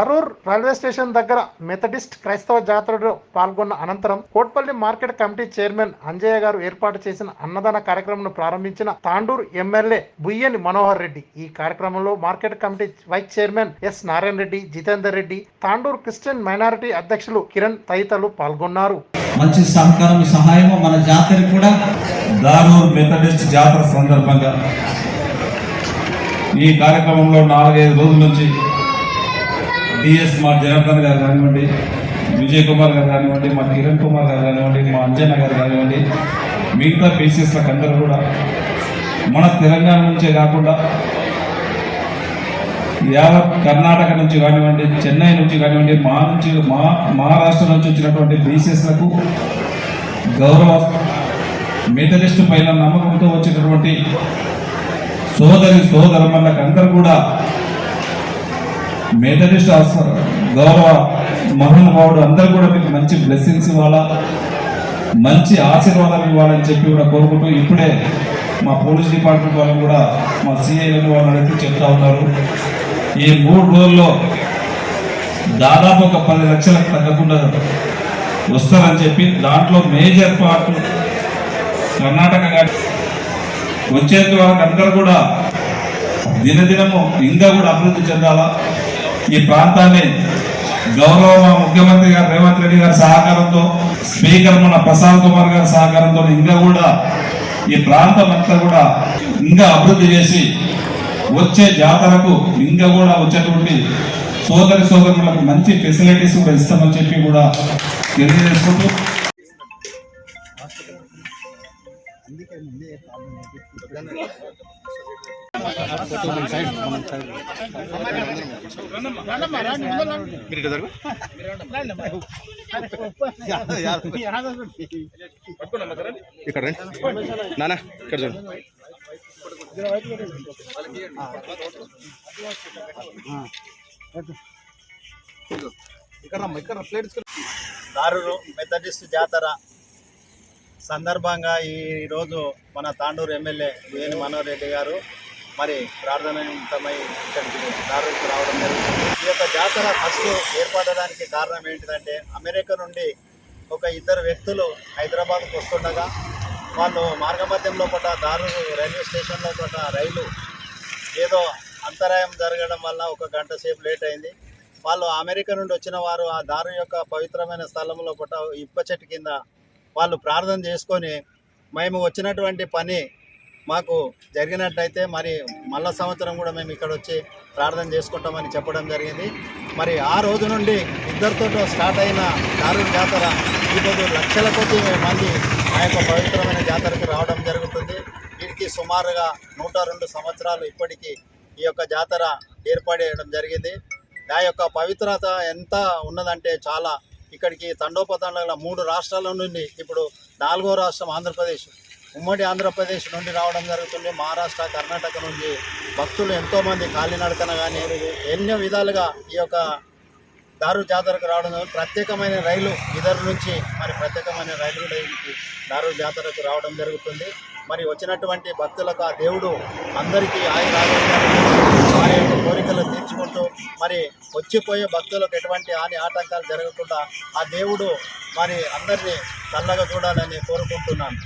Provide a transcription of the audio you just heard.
Dharur railway station దగ్గర Methodist క్రైస్తవ జాతరలో పాల్గొన్న అనంతరం Kotpalli market committee chairman Anjaiah గారు ఏర్పాటు చేసిన అన్నదాన కార్యక్రమం ప్రారంభించిన తాండూరు ఎమ్మెల్యే బుయ్యని మనోహర్ రెడ్డి. ఈ కార్యక్రమంలో market committee vice chairman S Narayana Reddy Jitender Reddy Tandur Christian minority అధ్యక్షులు కిరణ్ తదితరులు పాల్గొన్నారు. మంచి సహకారం సహాయం మన జాతర కూడా దారూర్ మెథడిస్ట్ జాతర సందర్భంగా. ఈ కార్యక్రమంలో నాలుగైదు రోజుల నుంచి డిఎస్ మా జనార్దన్ గారు కానివ్వండి విజయ్ కుమార్ గారు కానివ్వండి మా కిరణ్ కుమార్ గారు కానివ్వండి మా అంజన్న గారు కానివ్వండి మిగతా పీసీఎస్లకు అందరూ కూడా మన తెలంగాణ నుంచే కాకుండా యావత్ కర్ణాటక నుంచి కానివ్వండి చెన్నై నుంచి కానివ్వండి మా నుంచి మా మహారాష్ట్ర నుంచి వచ్చినటువంటి బీసీఎస్లకు గౌరవ మెథలిస్టు పైన నమ్మకంతో వచ్చినటువంటి సోదరి సోదరమ్మలకు అందరూ కూడా మెథడిస్ట్ ఆస- గౌరవ మహానుభావుడు అందరూ కూడా మీకు మంచి బ్లెస్సింగ్స్ ఇవ్వాలా? మంచి ఆశీర్వాదాలు ఇవ్వాలని చెప్పి కూడా కోరుకుంటూ ఇప్పుడే మా పోలీస్ డిపార్ట్మెంట్ వాళ్ళు కూడా మా సిఐలను వాళ్ళు అడిగితే చెప్తా ఉన్నారు. ఈ మూడు రోజుల్లో దాదాపు ఒక పది లక్షలకు తగ్గకుండా వస్తారని చెప్పి దాంట్లో మేజర్ పార్ట్ కర్ణాటక కానీ వచ్చేంత వరకు అందరూ కూడా దినదినము ఇంకా కూడా అభివృద్ధి చెందాలా? ఈ ప్రాంతాన్ని గౌరవ ముఖ్యమంత్రి గారు రేవంత్ రెడ్డి గారి సహకారంతో స్పీకర్ మన ప్రసాద్ కుమార్ గారి సహకారంతో ఇంకా కూడా ఈ ప్రాంతం అంతా కూడా ఇంకా అభివృద్ధి చేసి వచ్చే జాతరకు ఇంకా కూడా వచ్చేటువంటి సోదరి సోదరులకు మంచి ఫెసిలిటీస్ కూడా ఇస్తామని చెప్పి కూడా తెలియజేసుకుంటూ ఇక్కడ రండి. నానా ఇక్కడ చూడు. దారులు మెథడిస్ట్ జాతర. సందర్భంగా ఈరోజు మన తాండూరు ఎమ్మెల్యే వేణు మనోహర్ రెడ్డి గారు మరి ప్రార్థన ఇక్కడికి దారులకు రావడం జరుగుతుంది. ఈ యొక్క జాతర ఫస్ట్ ఏర్పడడానికి కారణం ఏంటిదంటే అమెరికా నుండి ఒక ఇద్దరు వ్యక్తులు హైదరాబాద్కు వస్తుండగా వాళ్ళు మార్గమధ్యంలో పడ్డ దారులు రైల్వే స్టేషన్లో పడ్డ రైలు ఏదో అంతరాయం జరగడం వల్ల ఒక గంట సేపు లేట్ అయింది. వాళ్ళు అమెరికా నుండి వచ్చిన వారు ఆ దారు యొక్క పవిత్రమైన స్థలంలో పట్ట ఇప్ప చెట్టు కింద వాళ్ళు ప్రార్థన చేసుకొని మేము వచ్చినటువంటి పని మాకు జరిగినట్టయితే మరి మళ్ళా సంవత్సరం కూడా మేము ఇక్కడ వచ్చి ప్రార్థన చేసుకుంటామని చెప్పడం జరిగింది. మరి ఆ రోజు నుండి ఇద్దరితో స్టార్ట్ అయిన దారు జాతర ఈరోజు లక్షల కొద్ది మంది ఆ యొక్క పవిత్రమైన జాతరకు రావడం జరుగుతుంది. వీటికి సుమారుగా నూట రెండు సంవత్సరాలు ఇప్పటికీ ఈ యొక్క జాతర ఏర్పడేయడం జరిగింది. ఆ యొక్క పవిత్రత ఎంత ఉన్నదంటే చాలా ఇక్కడికి తండోపతండల మూడు రాష్ట్రాల నుండి ఇప్పుడు నాలుగో రాష్ట్రం ఆంధ్రప్రదేశ్ ఉమ్మడి ఆంధ్రప్రదేశ్ నుండి రావడం జరుగుతుంది. మహారాష్ట్ర కర్ణాటక నుంచి భక్తులు ఎంతోమంది కాలినడకన కానీ ఎన్నో విధాలుగా ఈ యొక్క దారు జాతరకు రావడం ప్రత్యేకమైన రైలు ఇద్దరు నుంచి మరి ప్రత్యేకమైన రైలు కూడా దారు జాతరకు రావడం జరుగుతుంది. మరి వచ్చినటువంటి భక్తులకు ఆ దేవుడు అందరికీ ఆయన వారి యొక్క కోరికలు తీర్చుకుంటూ మరి వచ్చిపోయే భక్తులకు ఎటువంటి హాని ఆటంకాలు జరగకుండా ఆ దేవుడు మరి అందరినీ చల్లగా చూడాలని కోరుకుంటున్నాను.